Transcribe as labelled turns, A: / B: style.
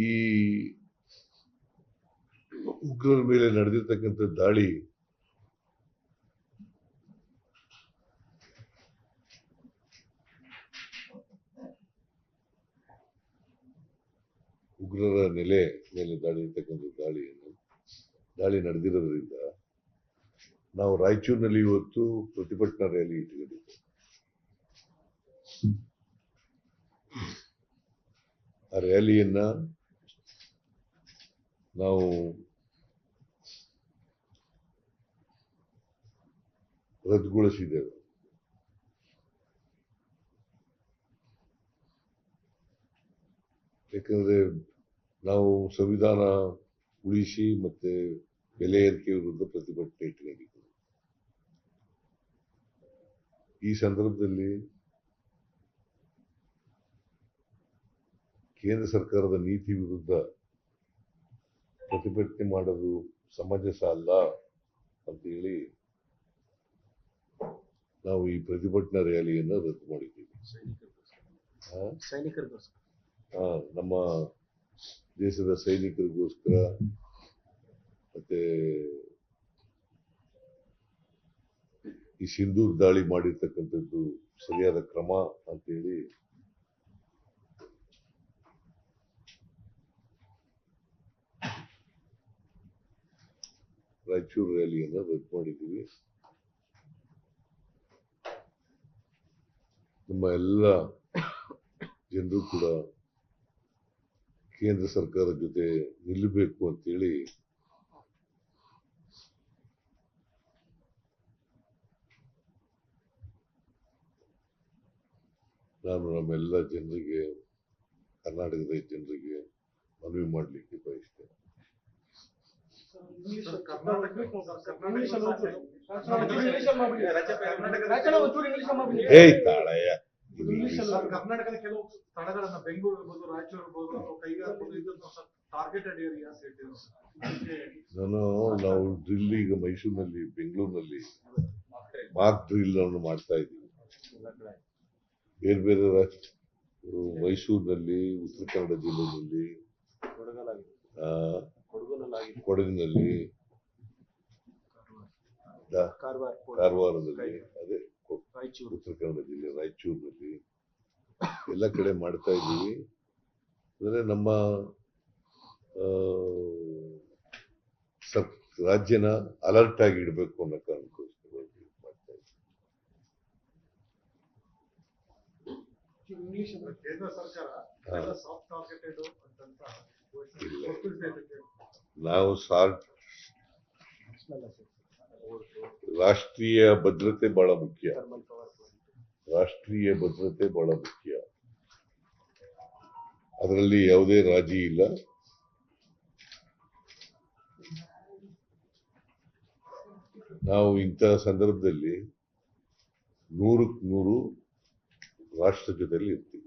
A: ಈ ಉಗ್ರರ ಮೇಲೆ ನಡೆದಿರ್ತಕ್ಕಂಥ ದಾಳಿ ಉಗ್ರರ ನೆಲೆ ಮೇಲೆ ದಾಳಿ ಇರ್ತಕ್ಕಂಥ ದಾಳಿಯನ್ನು, ದಾಳಿ ನಡೆದಿರೋದ್ರಿಂದ ನಾವು ರಾಯಚೂರಿನಲ್ಲಿ ಇವತ್ತು ಪ್ರತಿಭಟನಾ ರ್ಯಾಲಿ ಇಟ್ಕೊಂಡಿದ್ದೇವೆ. ಆ ರ್ಯಾಲಿಯನ್ನ ನಾವು ರದ್ದುಗೊಳಿಸಿದ್ದೇವೆ ಯಾಕಂದ್ರೆ ನಾವು ಸಂವಿಧಾನ ಉಳಿಸಿ ಮತ್ತೆ ಬೆಲೆ ಏರಿಕೆ ವಿರುದ್ಧ ಪ್ರತಿಭಟನೆ ಇಟ್ಕೊಂಡಿದ್ದೇವೆ ಈ ಸಂದರ್ಭದಲ್ಲಿ ಕೇಂದ್ರ ಸರ್ಕಾರದ ನೀತಿ ವಿರುದ್ಧ ಪ್ರತಿಭಟನೆ ಮಾಡೋದು ಸಮಂಜಸ ಅಲ್ಲ ಅಂತ ಹೇಳಿ ನಾವು ಈ ಪ್ರತಿಭಟನಾ ರ್ಯಾಲಿಯನ್ನು ರದ್ದು ಮಾಡಿದ್ದೀವಿ. ಆ? ನಮ್ಮ ದೇಶದ ಸೈನಿಕರಿಗೋಸ್ಕರ ಮತ್ತೆ ಈ ಸಿಂಧೂರ್ ದಾಳಿ ಮಾಡಿರ್ತಕ್ಕಂಥದ್ದು ಸರಿಯಾದ ಕ್ರಮ ಅಂತೇಳಿ ರಾಯಚೂರು ರ್ಯಾಲಿಯನ್ನು ರದ್ದು ಮಾಡಿದ್ದೀವಿ. ನಮ್ಮ ಎಲ್ಲ ಜನರು ಕೂಡ ಕೇಂದ್ರ ಸರ್ಕಾರದ ಜೊತೆ ನಿಲ್ಲಬೇಕು ಅಂತೇಳಿ ನಾನು ನಮ್ಮೆಲ್ಲ ಜನರಿಗೆ, ಕರ್ನಾಟಕದ ಜನರಿಗೆ ಮನವಿ ಮಾಡಲಿಕ್ಕೆ ಬಯಸ್ತೇನೆ.
B: ಕರ್ನಾಟಕದ ಕೆಲವು ಸ್ಥಳಗಳನ್ನ ಬೆಂಗಳೂರು ಇರ್ಬೋದು ರಾಯಚೂರು ಇರ್ಬೋದು ಅಥವಾ ಕೈಗಾರ ಇರ್ಬೋದು ಇದನ್ನು ಟಾರ್ಗೆಟೆಡ್ ಏರಿಯಾಸ್
A: ನಾನು ನಾವು ಡ್ರಿಲ್ ಈಗ ಮೈಸೂರಿನಲ್ಲಿ, ಬೆಂಗಳೂರಿನಲ್ಲಿ ಮಾರ್ಕ್ ಡ್ರಿಲ್ ಅನ್ನು ಮಾಡ್ತಾ ಇದ್ದೀವಿ. ಬೇರೆ ಬೇರೆ ಮೈಸೂರಿನಲ್ಲಿ, ಉತ್ತರ ಕನ್ನಡ ಜಿಲ್ಲೆಯಲ್ಲಿ ಕೊಡಗಿನಲ್ಲಿ ದ-
C: ಕಾರವಾರ
A: ಕಾರವಾರದಲ್ಲಿ ಅದೇ ಉತ್ತರ ಕನ್ನಡ ಜಿಲ್ಲೆ ರಾಯಚೂರಿನಲ್ಲಿ ಎಲ್ಲ ಕಡೆ ಮಾಡ್ತಾ ಇದ್ದೀವಿ. ಅಂದ್ರೆ ನಮ್ಮ ರಾಜ್ಯನ ಅಲರ್ಟ್ ಆಗಿ ಇಡಬೇಕು ಅನ್ನೋ ಕಾರಣಕ್ಕೋಸ್ಕರ ಮಾಡ್ತಾ ಇದ್ದೀವಿ.
B: ಇಂಗ್ಲಿಷ್ ಕೇಂದ್ರ ಸರ್ಕಾರ
A: ಹಾ.
B: ಸಾಫ್ಟ್ ಟಾರ್ಗೆಟೆಡ್ ಅಂತಂತ
A: ಇಲ್ಲ.
B: ಗೊತ್ತಿದೆ ಇದಕ್ಕೆ.
A: ನಾವು ಸಾರ್ಟ್ ರಾಷ್ಟ್ರೀಯ ಭದ್ರತೆ ಬಹಳ ಮುಖ್ಯ. ರಾಷ್ಟ್ರೀಯ ಭದ್ರತೆ ಬಹಳ ಮುಖ್ಯ. ಅದರಲ್ಲಿ ಯಾವುದೇ ರಾಜಿ ಇಲ್ಲ. ನಾವು ಇಂತಹ ಸಂದರ್ಭದಲ್ಲಿ ನೂರಕ್ಕೆ ನೂರು ರಾಷ್ಟ್ರ ಇರ್ತೀವಿ.